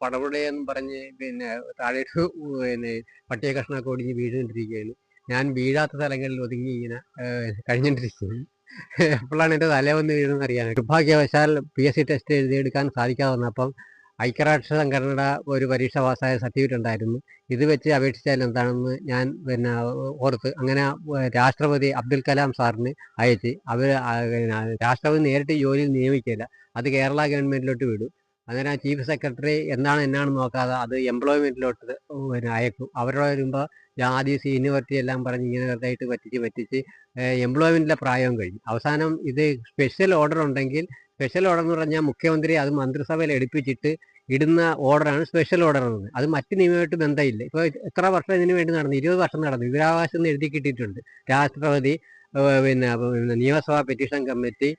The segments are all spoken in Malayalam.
പടപുടയെന്ന് പറഞ്ഞ് പിന്നെ താഴേക്ക് പിന്നെ പട്ടിയ കഷ്ണമൊക്കെ ഒടിഞ്ഞ് വീഴുകൊണ്ടിരിക്കുകയാണ് ഞാൻ വീഴാത്ത സ്ഥലങ്ങളിൽ ഒതുങ്ങി ഇങ്ങനെ ഏഹ്, കഴിഞ്ഞുകൊണ്ടിരിക്കുകയാണ് എപ്പോഴാണ് എന്റെ തല വന്ന് വീഴുന്നത് അറിയാൻ നിർഭാഗ്യവശാൽ പി എസ് സി ടെസ്റ്റ് എഴുതിയെടുക്കാൻ സാധിക്കാതെ വന്നപ്പം ഐക്യരാഷ്ട്ര സംഘടനയുടെ ഒരു പരീക്ഷ പാസ്സായ സർട്ടിഫിക്കറ്റ് ഉണ്ടായിരുന്നു. ഇത് വെച്ച് അപേക്ഷിച്ചാൽ എന്താണെന്ന് ഞാൻ പിന്നെ ഓർത്ത് അങ്ങനെ രാഷ്ട്രപതി അബ്ദുൽ കലാം സാറിന് അയച്ച് അവർ രാഷ്ട്രപതി നേരിട്ട് ജോലിയിൽ നിയമിക്കില്ല അത് കേരള ഗവൺമെന്റിലോട്ട് വിടും. ആ ചീഫ് സെക്രട്ടറി എന്താണ് എന്നാണ് നോക്കാതെ അത് എംപ്ലോയ്മെന്റിലോട്ട് പിന്നെ അയക്കും. അവരോട് വരുമ്പോൾ ജാതി സീനിയോറിറ്റി എല്ലാം പറഞ്ഞ് ഇങ്ങനെ വെറുതായിട്ട് പറ്റിച്ച് പറ്റിച്ച് എംപ്ലോയ്മെന്റിലെ പ്രായവും കഴിഞ്ഞു. അവസാനം ഇത് സ്പെഷ്യൽ ഓർഡർ ഉണ്ടെങ്കിൽ സ്പെഷ്യൽ ഓർഡർ എന്ന് പറഞ്ഞാൽ മുഖ്യമന്ത്രി അത് മന്ത്രിസഭയിൽ എടുപ്പിച്ചിട്ട് ഇടുന്ന ഓർഡറാണ് സ്പെഷ്യൽ ഓർഡർ എന്നത് അത് മറ്റ് നിയമമായിട്ട് ബന്ധമില്ല. ഇപ്പോൾ എത്ര വർഷം ഇതിനു വേണ്ടി നടന്നു? ഇരുപത് വർഷം നടന്നു. വിവരാവകാശം എഴുതി കിട്ടിയിട്ടുണ്ട്. രാഷ്ട്രപതി പിന്നെ നിയമസഭാ പെറ്റീഷൻ കമ്മിറ്റി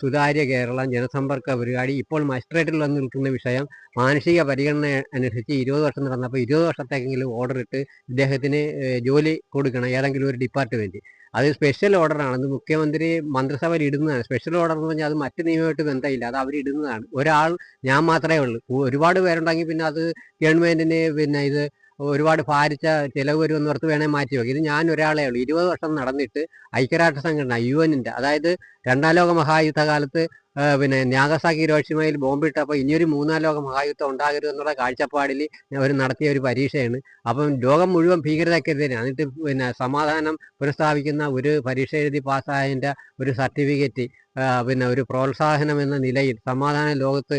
സുതാര്യ കേരളം ജനസമ്പർക്ക പരിപാടി ഇപ്പോൾ മജിസ്ട്രേറ്റിൽ വന്ന് നിൽക്കുന്ന വിഷയം മാനസിക പരിഗണന അനുസരിച്ച് ഇരുപത് വർഷം നടന്നപ്പോൾ ഇരുപത് വർഷത്തേക്കെങ്കിലും ഓർഡർ ഇട്ട് ഇദ്ദേഹത്തിന് ജോലി കൊടുക്കണം ഏതെങ്കിലും ഒരു ഡിപ്പാർട്ട്മെന്റ് അത് സ്പെഷ്യൽ ഓർഡറാണ് അത് മുഖ്യമന്ത്രി മന്ത്രിസഭയിൽ ഇടുന്നതാണ്. സ്പെഷ്യൽ ഓർഡർ എന്ന് പറഞ്ഞാൽ അത് മറ്റു നിയമമായിട്ട് ബന്ധമില്ല. അത് അവർ ഇടുന്നതാണ്. ഒരാൾ ഞാൻ മാത്രമേ ഉള്ളൂ. ഒരുപാട് പേരുണ്ടെങ്കിൽ പിന്നെ അത് ഗവൺമെന്റിന് പിന്നെ ഇത് ഒരുപാട് ഭാരിച്ച ചിലവ് വരുമെന്ന് ഓർത്ത് വേണേൽ മാറ്റി വെക്കും. ഇത് ഞാൻ ഒരാളേ ഉള്ളൂ. ഇരുപത് വർഷം നടന്നിട്ട് ഐക്യരാഷ്ട്ര സംഘടന യു എന്നിന്റെ അതായത് രണ്ടാം ലോക മഹായുദ്ധ കാലത്ത് ആ, പിന്നെ നാഗസാക്കി രോഷിമയിൽ ബോംബിട്ടപ്പോൾ ഇനിയൊരു മൂന്നാം ലോക മഹായുദ്ധം ഉണ്ടാകരുത് എന്നുള്ള കാഴ്ചപ്പാടിൽ അവർ നടത്തിയ ഒരു പരീക്ഷയാണ്. അപ്പം ലോകം മുഴുവൻ ഭീകരതക്കെതിരെ എന്നിട്ട് പിന്നെ സമാധാനം പുനഃസ്ഥാപിക്കുന്ന ഒരു പരീക്ഷ എഴുതി പാസ്സായതിന്റെ ഒരു സർട്ടിഫിക്കറ്റ് പിന്നെ ഒരു പ്രോത്സാഹനം എന്ന നിലയിൽ സമാധാന ലോകത്ത്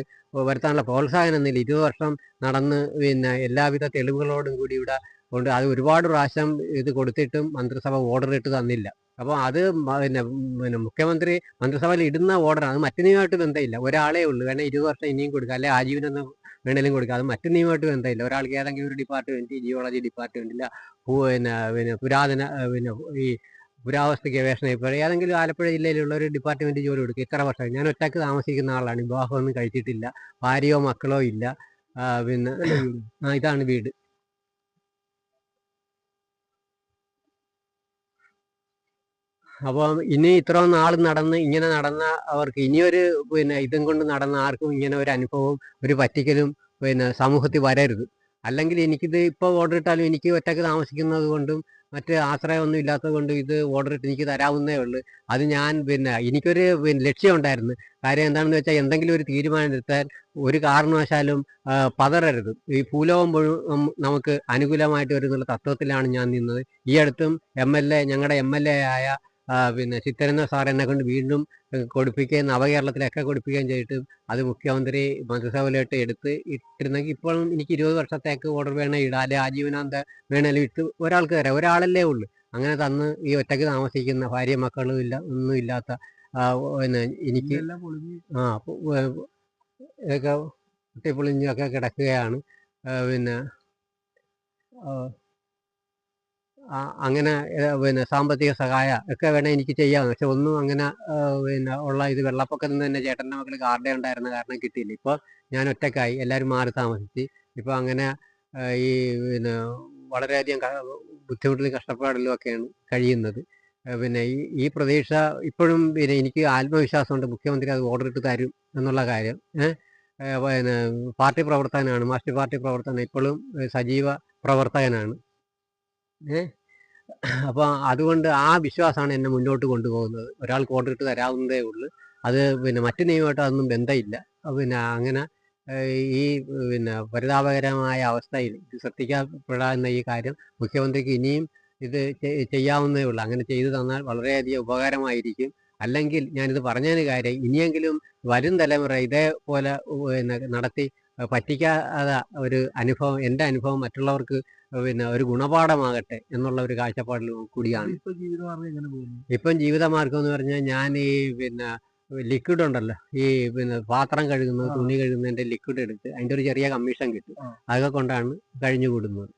വരുത്താനുള്ള പ്രോത്സാഹനം എന്ന നിലയിൽ ഇരുപത് വർഷം നടന്ന് പിന്നെ എല്ലാവിധ തെളിവുകളോടും കൂടി ഇവിടെ കൊണ്ട് അത് ഒരുപാട് പ്രാവശ്യം ഇത് കൊടുത്തിട്ടും മന്ത്രിസഭ ഓർഡർ ഇട്ട് തന്നില്ല. അപ്പോൾ അത് പിന്നെ പിന്നെ മുഖ്യമന്ത്രി മന്ത്രിസഭയിൽ ഇടുന്ന ഓർഡർ അത് മറ്റു നിയമമായിട്ട് ബന്ധമില്ല. ഒരാളേ ഉള്ളൂ. വേണേൽ ഇരുപത് വർഷം ഇനിയും കൊടുക്കുക അല്ലെ ആജീവനെന്ന് വേണേലും കൊടുക്കുക അത് മറ്റു നിയമമായിട്ട് ബന്ധമില്ല. ഒരാൾക്ക് ഏതെങ്കിലും ഒരു ഡിപ്പാർട്ട്മെന്റ് ജിയോളജി ഡിപ്പാർട്ട്മെന്റില്ല പിന്നെ പിന്നെ പുരാതന പിന്നെ ഈ പുരാവസ്തു ഗവേഷണ ഇപ്പോൾ ഏതെങ്കിലും ആലപ്പുഴ ജില്ലയിലുള്ള ഒരു ഡിപ്പാർട്ട്മെന്റ് ജോലി കൊടുക്കുക ഇത്ര വർഷം. ഞാൻ ഒറ്റയ്ക്ക് താമസിക്കുന്ന ആളാണ്. വിവാഹമൊന്നും കഴിച്ചിട്ടില്ല. ഭാര്യയോ മക്കളോ ഇല്ല. പിന്നെ ഇതാണ് വീട്. അപ്പം ഇനി ഇത്രയും നാൾ നടന്ന് ഇങ്ങനെ നടന്ന അവർക്ക് ഇനിയൊരു പിന്നെ ഇതും കൊണ്ട് നടന്ന ആർക്കും ഇങ്ങനെ ഒരു അനുഭവം ഒരു പറ്റിക്കലും പിന്നെ സമൂഹത്തിൽ വരരുത്. അല്ലെങ്കിൽ എനിക്കിത് ഇപ്പോൾ ഓർഡർ ഇട്ടാലും എനിക്ക് ഒറ്റയ്ക്ക് താമസിക്കുന്നത് കൊണ്ടും മറ്റ് ആശ്രയമൊന്നും ഇല്ലാത്തത് കൊണ്ട് ഇത് ഓർഡർ ഇട്ട് എനിക്ക് തരാവുന്നേ ഉള്ളൂ. അത് ഞാൻ പിന്നെ എനിക്കൊരു ലക്ഷ്യം ഉണ്ടായിരുന്നു. കാര്യം എന്താണെന്ന് വെച്ചാൽ എന്തെങ്കിലും ഒരു തീരുമാനം എടുത്താൽ ഒരു കാരണവശാലും പതറരുത്. ഈ മുഴുവൻ നമുക്ക് അനുകൂലമായിട്ട് വരുന്നുള്ള തത്വത്തിലാണ് ഞാൻ നിന്നത്. ഈ അടുത്തും എം എൽ എ ഞങ്ങളുടെ എം എൽ എ ആയ പിന്നെ ചിത്തരന്ന സാർ എന്നെ കൊണ്ട് വീണ്ടും കൊടുപ്പിക്കുകയും നവകേരളത്തിലൊക്കെ കൊടുപ്പിക്കുകയും ചെയ്തിട്ട് അത് മുഖ്യമന്ത്രി മന്ത്രിസഭയിലോട്ട് എടുത്ത് ഇട്ടിരുന്നെങ്കിൽ ഇപ്പോഴും എനിക്ക് ഇരുപത് വർഷത്തേക്ക് ഓർഡർ വേണേ ഇടാം അല്ലെ ആജീവനാന്ത വേണേലും ഇട്ട് ഒരാൾക്ക് തരാം. ഒരാളല്ലേ ഉള്ളൂ. അങ്ങനെ തന്ന് ഈ ഒറ്റയ്ക്ക് താമസിക്കുന്ന ഭാര്യ മക്കളും ഇല്ല ഒന്നും ഇല്ലാത്ത പിന്നെ എനിക്ക് ആ ഇതൊക്കെ പൊട്ടിപ്പൊളിഞ്ഞൊക്കെ കിടക്കുകയാണ്. പിന്നെ അങ്ങനെ പിന്നെ സാമ്പത്തിക സഹായ ഒക്കെ വേണേ എനിക്ക് ചെയ്യാം. പക്ഷെ ഒന്നും അങ്ങനെ പിന്നെ ഉള്ള ഇത് വെള്ളപ്പൊക്കത്തിൽ നിന്ന് തന്നെ ചേട്ടന്റെ മക്കൾ കാർഡേ ഉണ്ടായിരുന്ന കാരണം കിട്ടിയില്ല. ഇപ്പോൾ ഞാൻ ഒറ്റക്കായി എല്ലാവരും മാറി താമസിച്ച്. ഇപ്പോൾ അങ്ങനെ ഈ പിന്നെ വളരെയധികം ബുദ്ധിമുട്ടിലും കഷ്ടപ്പാടിലും ഒക്കെയാണ് കഴിയുന്നത്. പിന്നെ ഈ ഈ പ്രതീക്ഷ ഇപ്പോഴും പിന്നെ എനിക്ക് ആത്മവിശ്വാസമുണ്ട് മുഖ്യമന്ത്രി അത് ഓർഡർ ഇട്ട് തരും എന്നുള്ള കാര്യം. പിന്നെ പാർട്ടി പ്രവർത്തകനാണ് മാസ്റ്റർ പാർട്ടി പ്രവർത്തകൻ ഇപ്പോഴും സജീവ പ്രവർത്തകനാണ്. ഏഹ് അപ്പോൾ അതുകൊണ്ട് ആ വിശ്വാസമാണ് എന്നെ മുന്നോട്ട് കൊണ്ടുപോകുന്നത്. ഒരാൾക്ക് ഓർഡർ ഇട്ട് തരാവുന്നതേ ഉള്ളൂ. അത് പിന്നെ മറ്റു നിയമമായിട്ട് അതൊന്നും ബന്ധമില്ല. പിന്നെ അങ്ങനെ ഈ പിന്നെ പരിതാപകരമായ അവസ്ഥയിൽ ഇത് ശ്രദ്ധിക്കപ്പെടാവുന്ന ഈ കാര്യം മുഖ്യമന്ത്രിക്ക് ഇനിയും ഇത് ചെയ്യാവുന്നതേ ഉള്ളൂ. അങ്ങനെ ചെയ്തു തന്നാൽ വളരെയധികം ഉപകാരമായിരിക്കും. അല്ലെങ്കിൽ ഞാനിത് പറഞ്ഞതിന് കാര്യം ഇനിയെങ്കിലും വരും തലമുറ ഇതേപോലെ പിന്നെ നടത്തി പറ്റിക്കാതെ ഒരു അനുഭവം എന്റെ അനുഭവം മറ്റുള്ളവർക്ക് പിന്നെ ഒരു ഗുണപാഠമാകട്ടെ എന്നുള്ള ഒരു കാഴ്ചപ്പാടിൽ കൂടിയാണ് ഇപ്പൊ ജീവിതമാർഗം എന്ന് പറഞ്ഞാൽ ഞാൻ ഈ പിന്നെ ലിക്വിഡ് ഉണ്ടല്ലോ ഈ പിന്നെ പാത്രം കഴുകുന്നത്. തുണി കഴുകുന്നതിന്റെ ലിക്വിഡ് എടുത്ത് അതിന്റെ ഒരു ചെറിയ കമ്മീഷൻ കിട്ടും. അതൊക്കെ കൊണ്ടാണ് കഴിഞ്ഞു കൂടുന്നത്